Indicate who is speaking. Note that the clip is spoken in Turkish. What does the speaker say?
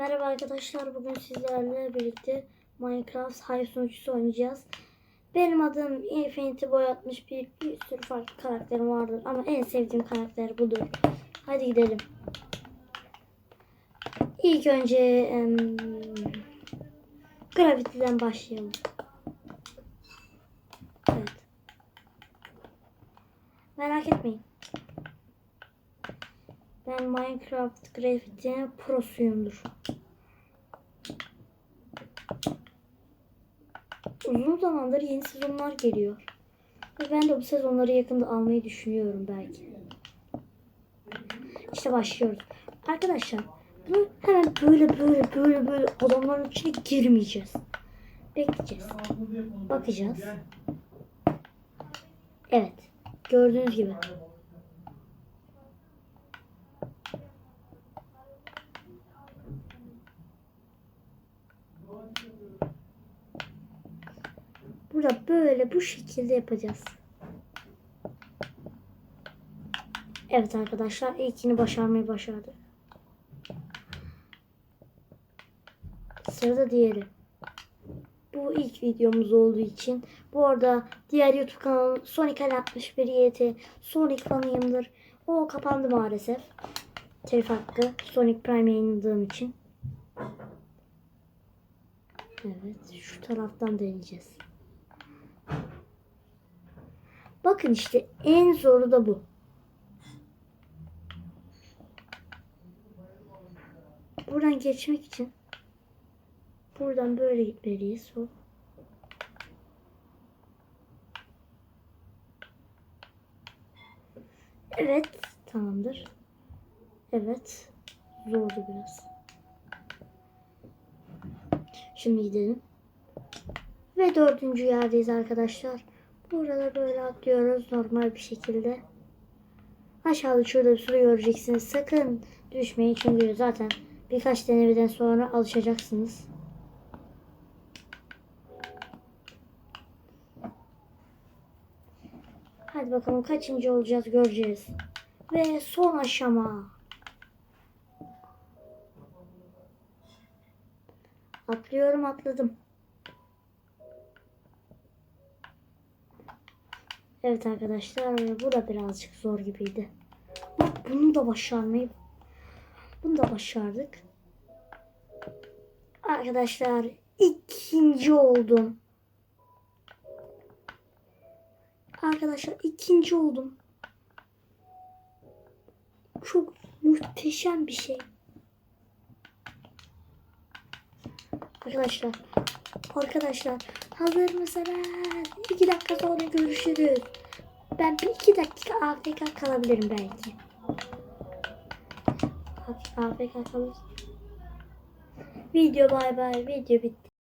Speaker 1: Merhaba arkadaşlar. Bugün sizlerle birlikte Minecraft Hive sunucusu oynayacağız. Benim adım Infinity Boy 61. Bir sürü farklı karakterim vardır ama en sevdiğim karakter budur. Hadi gidelim. İlk önce em, Gravity'den başlayalım. Evet. Merak etmeyin. Ben Minecraft Gravity'nin prosuyumdur. Uzun zamandır yeni sezonlar geliyor. Ve ben de bu sezonları yakında almayı düşünüyorum belki. İşte başlıyoruz. Arkadaşlar bunu hemen böyle böyle böyle böyle adamların içine girmeyeceğiz. Bekleyeceğiz. Bakacağız. Evet. Gördüğünüz gibi. Burada böyle bu şekilde yapacağız. Evet arkadaşlar ilkini başarmayı başardık. Sırada diğeri. Bu ilk videomuz olduğu için bu arada diğer YouTube kanalım Sonic 61 YT Sonic fanıyımdır. O kapandı maalesef. Telif hakkı Sonic Prime yayınladığım için. Evet şu taraftan deneyeceğiz. Bakın işte en zoru da bu. Buradan geçmek için buradan böyle gitmeliyiz. Hop. Evet, tamamdır. Evet, zordu biraz. Şimdi gidelim. Ve dördüncü yerdeyiz arkadaşlar. Burada böyle atlıyoruz normal bir şekilde. Aşağıda şurada bir sürü göreceksiniz. Sakın düşmeyin çünkü zaten birkaç denemeden sonra alışacaksınız. Hadi bakalım kaçıncı olacağız göreceğiz. Ve son aşama. Atlıyorum atladım. Evet arkadaşlar bu da birazcık zor gibiydi. Ama bunu da başarmayı bunu da başardık. Arkadaşlar ikinci oldum. Arkadaşlar ikinci oldum. Çok muhteşem bir şey. Arkadaşlar Arkadaşlar hazır mısınız? İki dakika sonra görüşürüz. Ben bir iki dakika AFK kalabilirim belki. AFK kalır. Video bay bay. Video bitti.